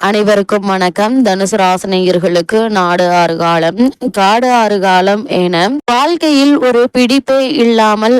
அனைவருக்கும் வணக்கம். தனுசு ராசனையர்களுக்கு நாடு ஆறு காலம் காடு ஆறு காலம் என வாழ்க்கையில் ஒரு பிடிப்பே இல்லாமல்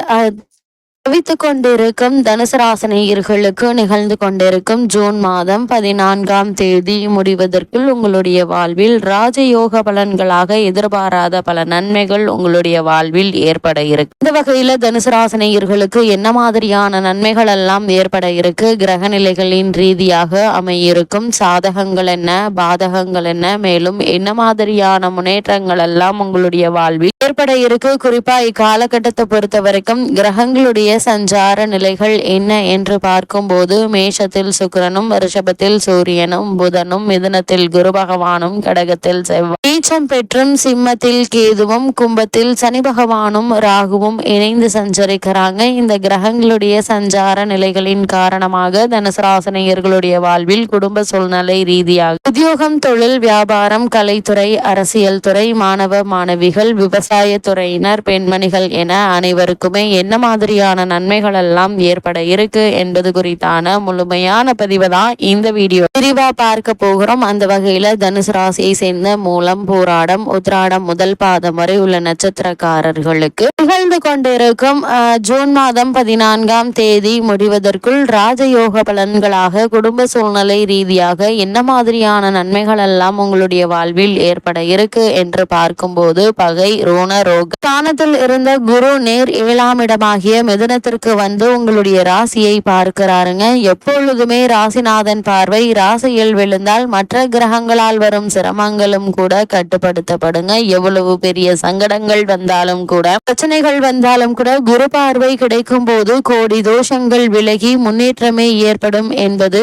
தவித்து கொண்டிருக்கும் தனுசு ராசினியர்களுக்கு நிகழ்ந்து கொண்டிருக்கும் ஜூன் மாதம் பதினான்காம் தேதி முடிவதற்குள் உங்களுடைய வாழ்வில் ராஜயோக பலன்களாக எதிர்பாராத பல நன்மைகள் உங்களுடைய வாழ்வில் ஏற்பட இருக்கு. இந்த வகையில தனுசு ராசினியர்களுக்கு என்ன மாதிரியான நன்மைகள் எல்லாம் ஏற்பட இருக்கு? கிரக நிலைகளின் ரீதியாக அமையிருக்கும் சாதகங்கள் என்ன? பாதகங்கள் என்ன? மேலும் என்ன மாதிரியான முன்னேற்றங்கள் எல்லாம் உங்களுடைய வாழ்வில் ஏற்பட இருக்கு? குறிப்பா இக்காலகட்டத்தை பொறுத்த வரைக்கும் கிரகங்களுடைய சஞ்சார நிலைகள் என்ன என்று பார்க்கும்போது மேஷத்தில் சுக்கிரனும் ரிஷபத்தில் சூரியனும் புதனும் மிதனத்தில் குரு பகவானும் கடகத்தில் செவ்வாய். நீச்சம் பெற்றும் சிம்மத்தில் கேதுவும் கும்பத்தில் சனி பகவானும் ராகுவும் இணைந்து சஞ்சரிக்கிறாங்க. இந்த கிரகங்களுடைய சஞ்சார நிலைகளின் காரணமாக தனுசராசனையர்களுடைய வாழ்வில் குடும்ப சூழ்நிலை ரீதியாக. உத்தியோகம் தொழில் வியாபாரம் கலைத்துறை அரசியல் துறை மாணவ மாணவிகள் விவசாய துறையினர் பெண்மணிகள் என அனைவருக்குமே என்ன மாதிரியான நன்மைகள் எல்லாம் ஏற்பட இருக்கு என்பது குறித்தான முழுமையான பதிவு தான் இந்த வீடியோ விரிவா பார்க்க போகிறோம். அந்த வகையில தனுசு ராசியை சேர்ந்த மூலம் போராடம் உத்ராடம் முதல் பாதம் வரை உள்ள நட்சத்திரக்காரர்களுக்கு நிகழ்ந்து கொண்டிருக்கும் ஜூன் மாதம் பதினான்காம் தேதி முடிவதற்குள் ராஜயோக பலன்களாக குடும்ப சூழ்நிலை ரீதியாக என்ன மாதிரியான நன்மைகள் எல்லாம் உங்களுடைய வாழ்வில் ஏற்பட இருக்கு என்று பார்க்கும்போது பகை ரோண ரோக ஸ்தானத்தில் இருந்த குரு நேர் ஏழாம் இடமாகிய மிதுனத்திற்கு வந்து உங்களுடைய ராசியை பார்க்கிறாருங்க. எப்பொழுதுமே ராசிநாதன் பார்வை ராசியில் விழுந்தால் மற்ற கிரகங்களால் வரும் சிரமங்களும் கூட கட்டுப்படுத்தப்படுங்க. எவ்வளவு பெரிய சங்கடங்கள் வந்தாலும் கூட பிரச்சனைகள் வந்தாலும் கூட குரு பார்வை கிடைக்கும் போது கோடி தோஷங்கள் விலகி முன்னேற்றமே ஏற்படும் என்பது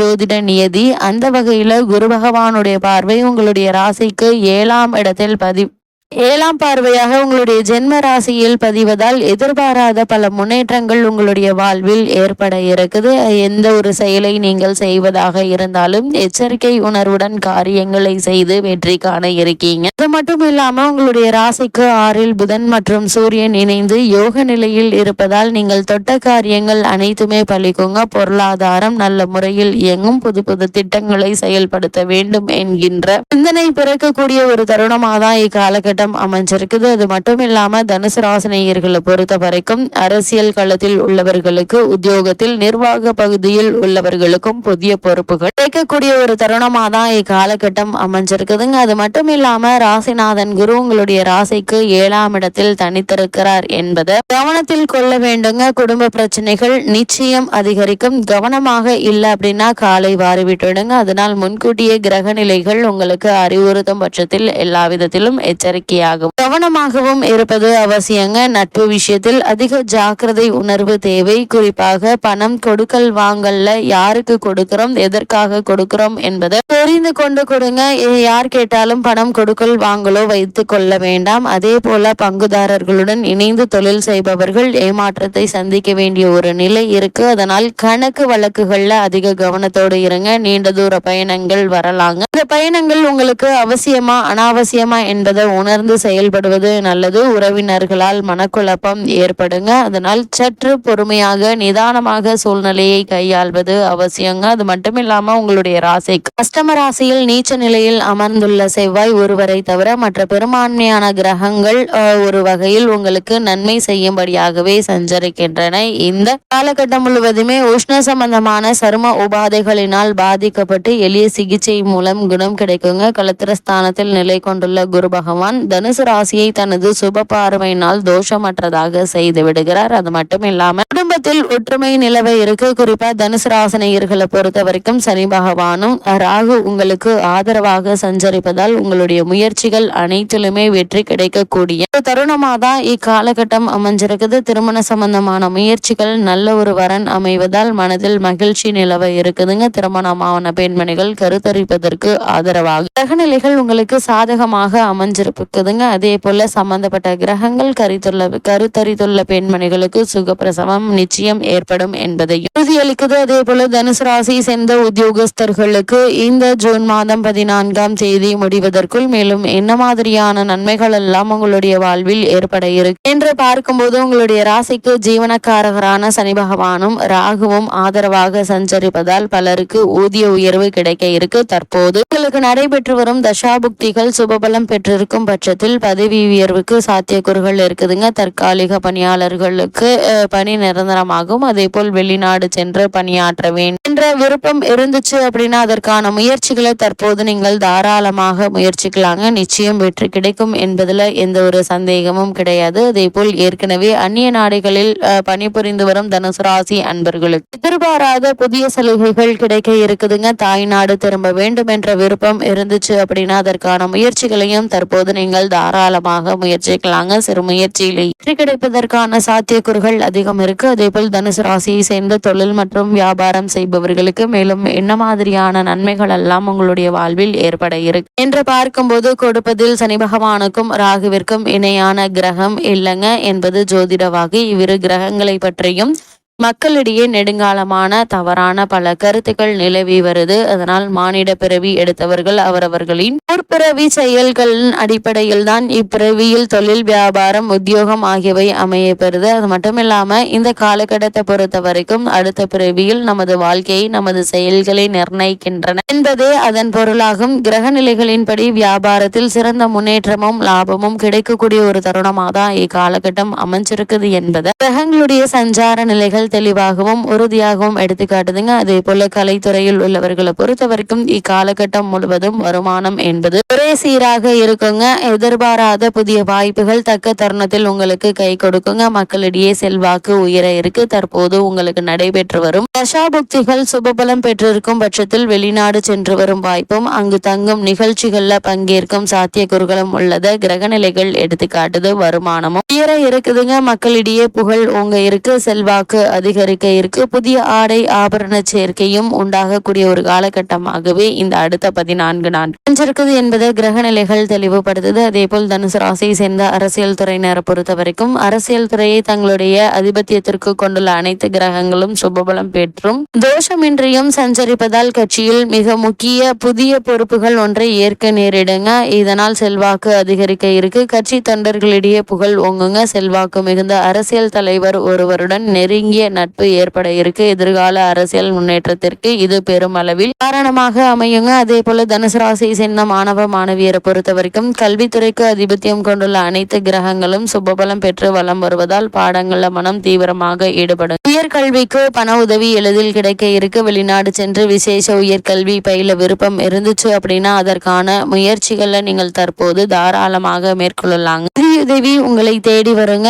ஜோதிட நியதி. அந்த வகையில குரு பகவானுடைய பார்வை உங்களுடைய ராசிக்கு ஏழாம் இடத்தில் பதி ஏழாம் பார்வையாக உங்களுடைய ஜென்ம ராசியில் பதிவதால் எதிர்பாராத பல முன்னேற்றங்கள் உங்களுடைய வாழ்வில் ஏற்பட இருக்குது. எந்த ஒரு செயலை நீங்கள் செய்வதாக இருந்தாலும் எச்சரிக்கை உணர்வுடன் காரியங்களை செய்து வெற்றி காண இருக்கீங்க. அது மட்டும் இல்லாம உங்களுடைய ராசிக்கு ஆறில் புதன் மற்றும் சூரியன் இணைந்து யோக நிலையில் இருப்பதால் நீங்கள் தொட்ட காரியங்கள் அனைத்துமே பலிக்குங்க பொருளாதாரம் நல்ல முறையில் இயங்கும். புது புது திட்டங்களை செயல்படுத்த வேண்டும் என்கின்ற சிந்தனை பிறக்கக்கூடிய ஒரு தருணமாக தான் இக்காலகட்டம் அமைஞ்சிருக்குது. அது மட்டும் இல்லாம தனுசு ராசினியர்களை பொறுத்த வரைக்கும் அரசியல் களத்தில் உள்ளவர்களுக்கு உத்தியோகத்தில் நிர்வாக பகுதியில் உள்ளவர்களுக்கும் புதிய பொறுப்புகள் கிடைக்கக்கூடிய ஒரு தருணமாக தான் இக்காலகட்டம் அமைஞ்சிருக்குதுங்க. அது மட்டும் இல்லாம ராசிநாதன் குரு உங்களுடைய ராசிக்கு ஏழாம் இடத்தில் தனித்திருக்கிறார் என்பதை கவனத்தில் கொள்ள வேண்டுங்க. குடும்ப பிரச்சனைகள் நிச்சயம் அதிகரிக்கும். கவனமாக இல்லை அப்படின்னா காலை வாரி விட்டுடுங்க அதனால் முன்கூட்டியே கிரக நிலைகள் உங்களுக்கு அறிவுறுத்தும் பட்சத்தில் எல்லா விதத்திலும் எச்சரிக்கை எச்சரிக்கையாகும் கவனமாகவும் இருப்பது அவசியங்க. நட்பு விஷயத்தில் அதிக ஜாக்கிரதை உணர்வு தேவை. குறிப்பாக பணம் கொடுக்கல் வாங்கல்ல யாருக்கு கொடுக்கிறோம் எதற்காக கொடுக்கிறோம் என்பதை தெரிந்து கொண்டு கொடுங்க. யார் கேட்டாலும் பணம் கொடுக்கல் வாங்கலோ வைத்து கொள்ள வேண்டாம். அதே போல பங்குதாரர்களுடன் இணைந்து தொழில் செய்பவர்கள் ஏமாற்றத்தை சந்திக்க வேண்டிய ஒரு நிலை இருக்கு. அதனால் கணக்கு வழக்குகள்ல அதிக கவனத்தோடு இருங்க. நீண்ட தூர பயணங்கள் வரலாங்க. இந்த பயணங்கள் உங்களுக்கு அவசியமா அனாவசியமா என்பதை உணர்ந்து செயல்படுவது நல்லது. உறவினர்களால் மனக்குழப்பம் ஏற்படுங்க. அதனால் சற்று பொறுமையாக நிதானமாக சூழ்நிலையை கையாள்வது அவசியங்க. அது மட்டும் இல்லாம உங்களுடைய ராசி. அஷ்டம ராசியில் நீச்ச நிலையில் அமர்ந்துள்ள செவ்வாய் ஒருவரை தவிர மற்ற பெரும்பான்மையான கிரகங்கள் ஒரு வகையில் உங்களுக்கு நன்மை செய்யும்படியாகவே சஞ்சரிக்கின்றன. இந்த காலகட்டம் முழுவதுமே உஷ்ண சம்பந்தமான சரும உபாதைகளினால் பாதிக்கப்பட்டு எளிய சிகிச்சை மூலம் குணம் கிடைக்குங்க. கலத்திரஸ்தானத்தில் நிலை கொண்டுள்ள குரு பகவான் தனுசு ராசியை தனது சுப பார்வையினால் தோஷமற்றதாக செய்து விடுகிறார். அது மட்டும் இல்லாம குடும்பத்தில் ஒற்றுமை நிலவ இருக்கு. குறிப்பா தனுசு ராசனையர்களை பொறுத்த வரைக்கும் சனி பகவானும் ராகு உங்களுக்கு ஆதரவாக சஞ்சரிப்பதால் உங்களுடைய முயற்சிகள் அனைத்திலுமே வெற்றி கிடைக்கக்கூடிய ஒரு தருணமா தான் இக்காலகட்டம் அமைஞ்சிருக்குது. திருமண சம்பந்தமான முயற்சிகள் நல்ல ஒரு வரன் அமைவதால் மனதில் மகிழ்ச்சி நிலவ இருக்குதுங்க. திருமணமான பெண்மணிகள் கருத்தரிப்பதற்கு ஆதரவாக. கிரகநிலைகள் உங்களுக்கு சாதகமாக அமைஞ்சிருப்பு இருக்குதுங்க அதே போல சம்பந்தப்பட்ட கிரகங்கள் கருத்துள்ள கருத்தரித்துள்ள பெண்மணிகளுக்கு சுகப்பிரசவம் நிச்சயம் ஏற்படும் என்பதையும் உறுதியளிக்குது. அதே போல தனுசு ராசி சேர்ந்த உத்தியோகஸ்தர்களுக்கு இந்த ஜூன் மாதம் பதினான்காம் தேதி முடிவதற்குள் மேலும் என்ன மாதிரியான நன்மைகள் எல்லாம் உங்களுடைய வாழ்வில் ஏற்பட இருக்கு என்று பார்க்கும்போது உங்களுடைய ராசிக்கு ஜீவனக்காரகரான சனி பகவானும் ராகுவும் ஆதரவாக சஞ்சரிப்பதால் பலருக்கு ஊதிய உயர்வு கிடைக்க இருக்கு. தற்போது உங்களுக்கு நடைபெற்று வரும் தசாபுக்திகள் சுபபலம் பெற்றிருக்கும் பட்சத்தில் பதவி உயர்வுக்கு சாத்தியக்கூறுகள் இருக்குதுங்க. தற்காலிக பணியாளர்களுக்கு பணி நிரந்தரமாகும். அதே போல் வெளிநாடு சென்று பணியாற்ற வேண்டும் என்ற விருப்பம் இருந்துச்சு அப்படின்னா அதற்கான முயற்சிகளை தற்போது நீங்கள் தாராளமாக முயற்சிக்கலாங்க. நிச்சயம் வெற்றி கிடைக்கும் என்பதில் எந்த ஒரு சந்தேகமும் கிடையாது. அதே போல் ஏற்கனவே அந்நிய நாடுகளில் பணிபுரிந்து வரும் தனுசு ராசி அன்பர்களுக்கு எதிர்பாராத புதிய சலுகைகள் கிடைக்க இருக்குதுங்க. தாய்நாடு திரும்ப வேண்டும் என்ற விருப்பம் இருந்துச்சு அப்படின்னா அதற்கான முயற்சிகளையும் தற்போது நீங்கள் தாராளமாக முயற்சிக்கலாங்க. சிறு முயற்சியிலே வெற்றி கிடைப்பதற்கான சாத்தியக்கூறுகள் அதிகம் இருக்கு. அதே போல் தனுசு ராசியை சேர்ந்த தொழில் மற்றும் வியாபாரம் செய்பவர்களுக்கு மேலும் என்ன மாதிரியான நன்மைகள் எல்லாம் உங்களுடைய வாழ்வில் ஏற்பட இருக்கு? என்று பார்க்கும்போது கொடுப்பதில் சனி பகவானுக்கும் ராகுவிற்கும் இணையான கிரகம் இல்லைங்க. என்பது ஜோதிட வாக்கு இவ்விரு கிரகங்களை பற்றியும் மக்களிடையே நெடுங்காலமான தவறான பல கருத்துக்கள் நிலவி வருது. அதனால் மானிட பிறவி எடுத்தவர்கள் அவரவர்களின் முற்பிறவி செயல்களின் அடிப்படையில் தான் இப்பிறவியில் தொழில் வியாபாரம் உத்தியோகம் ஆகியவை அமைய பெறுது. அது மட்டும் இல்லாம இந்த காலகட்டத்தை பொறுத்த வரைக்கும் அடுத்த பிறவியில் நமது வாழ்க்கையை நமது செயல்களை நிர்ணயிக்கின்றன என்பதே அதன் பொருளாகும். கிரக நிலைகளின்படி வியாபாரத்தில் சிறந்த முன்னேற்றமும் லாபமும் கிடைக்கக்கூடிய ஒரு தருணமாக தான் இக்காலகட்டம் அமைஞ்சிருக்குது என்பது. கிரகங்களுடைய சஞ்சார நிலைகள் செயல் தெளிவாகவும் உறுதியாகவும் எடுத்துக்காட்டுதுங்க அதே போல கலைத்துறையில் உள்ளவர்களை பொறுத்த வரைக்கும் இக்காலகட்டம் முழுவதும் வருமானம் என்பது ஒரே சீராக இருக்குங்க. எதிர்பாராத புதிய வாய்ப்புகள் தக்க தருணத்தில் உங்களுக்கு கை கொடுக்குங்க. மக்களிடையே செல்வாக்கு உயர இருக்கு. தற்போது உங்களுக்கு நடைபெற்று வரும் தசாபுக்திகள் சுபபலம் பெற்றிருக்கும் பட்சத்தில் வெளிநாடு சென்று வரும் வாய்ப்பும் அங்கு தங்கும் நிகழ்ச்சிகள்ல பங்கேற்கும் சாத்தியக்கூறுகளும் உள்ளத கிரகநிலைகள் எடுத்துக்காட்டுது வருமானமும் உயர இருக்குதுங்க. மக்களிடையே புகழ் உங்க இருக்கு. செல்வாக்கு அதிகரிக்க இருக்கு. புதிய ஆடை ஆபரண சேர்க்கையும் உண்டாகக்கூடிய ஒரு காலகட்டமாகவே இந்த அடுத்த பதினான்கு நாள் இருக்குது என்பதை கிரக நிலைகள் தெளிவுபடுத்துது. அதே போல் தனுசு ராசியை சேர்ந்த அரசியல் துறையினரை பொறுத்த வரைக்கும் அரசியல் துறையை தங்களுடைய அதிபத்தியத்திற்கு கொண்டுள்ள அனைத்து கிரகங்களும் சுபபலம் பெற்றும் தோஷமின்றியும் சஞ்சரிப்பதால் கட்சியில் மிக முக்கிய புதிய பொறுப்புகள் ஒன்றை ஏற்க நேரிடுங்க. இதனால் செல்வாக்கு அதிகரிக்க இருக்கு. கட்சி தொண்டர்களிடையே புகழ் ஒங்குங்க செல்வாக்கு மிகுந்த அரசியல் தலைவர் ஒருவருடன் நெருங்கிய நட்பு ஏற்பட இருக்கு. எதிர்கால அரசியல் முன்னேற்றத்திற்கு இது பெருமளவில் காரணமாக அமையுங்க. அதே போல தனுசு ராசி சேர்ந்த மாணவ மாணவியரை பொறுத்த வரைக்கும் கல்வித்துறைக்கு அதிபத்தியம் கொண்டுள்ள அனைத்து கிரகங்களும் சுபபலம் பெற்று வலம் வருவதால் பாடங்கள்ல மனம் தீவிரமாக ஈடுபடும். உயர்கல்விக்கு பண உதவி எளிதில் கிடைக்க இருக்கு. வெளிநாடு சென்று விசேஷ உயர்கல்வி பயில விருப்பம் இருந்துச்சு அப்படின்னா அதற்கான முயற்சிகளை நீங்கள் தற்போது தாராளமாக மேற்கொள்ளலாங்க. உதவி உங்களை தேடி வருங்க.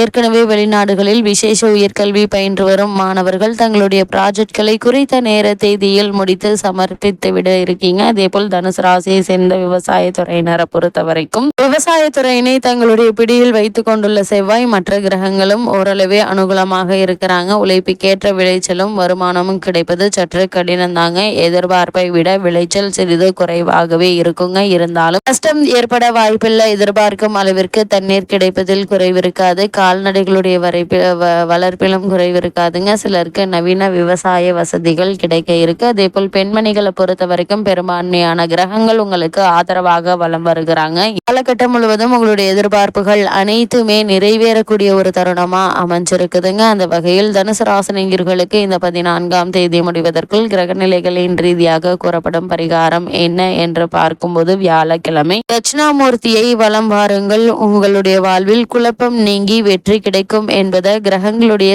ஏற்கனவே வெளிநாடுகளில் விசேஷ உயர்கல்வி பயின்று வரும் மாணவர்கள் தங்களுடைய ப்ராஜெக்ட்களை குறித்த நேர தேதியில் முடித்து சமர்ப்பித்து விட இருக்கீங்க. அதே போல் தனுசு ராசியை சேர்ந்த விவசாயத்துறையினரை பொறுத்த வரைக்கும் விவசாயத்துறையினை தங்களுடைய பிடியில் வைத்துக் கொண்டுள்ள செவ்வாய் மற்ற கிரகங்களும் ஓரளவே அனுகூலமாக இருக்கிறாங்க. உழைப்புக்கேற்ற விளைச்சலும் வருமானமும் கிடைப்பது சற்று கடினம் தாங்க எதிர்பார்ப்பை விட விளைச்சல் சிறிது குறைவாகவே இருக்குங்க. இருந்தாலும் கஷ்டம் ஏற்பட வாய்ப்பில்லை. எதிர்பார்க்கும் அளவிற்கு தண்ணீர் கிடைப்பதில் குறைவிருக்காது கால்நடைகளுடைய கால்நடைகளுடைய வளர்ப்பிலும் குறைவு இருக்காதுங்க. சிலருக்கு நவீன விவசாய வசதிகள் கிடைக்க இருக்கு. அதே போல் பெண்மணிகளை பொறுத்த வரைக்கும் பெரும்பான்மையான கிரகங்கள் உங்களுக்கு ஆதரவாக வலம் வருகிறாங்க. காலகட்டம் முழுவதும் உங்களுடைய எதிர்பார்ப்புகள் அனைத்துமே நிறைவேறக்கூடிய ஒரு தருணமா அமைஞ்சிருக்குதுங்க. அந்த வகையில் தனுசு ராசனிகர்களுக்கு இந்த பதினான்காம் தேதி முடிவதற்குள் கிரகநிலைகளின் ரீதியாக கூறப்படும் பரிகாரம் என்ன என்று பார்க்கும்போது வியாழக்கிழமை தட்சிணாமூர்த்தியை வலம் வாருங்கள். உங்களுடைய வாழ்வில் குழப்பம் நீங்கி வெற்றி கிடைக்கும் என்பதை கிரகங்களுடைய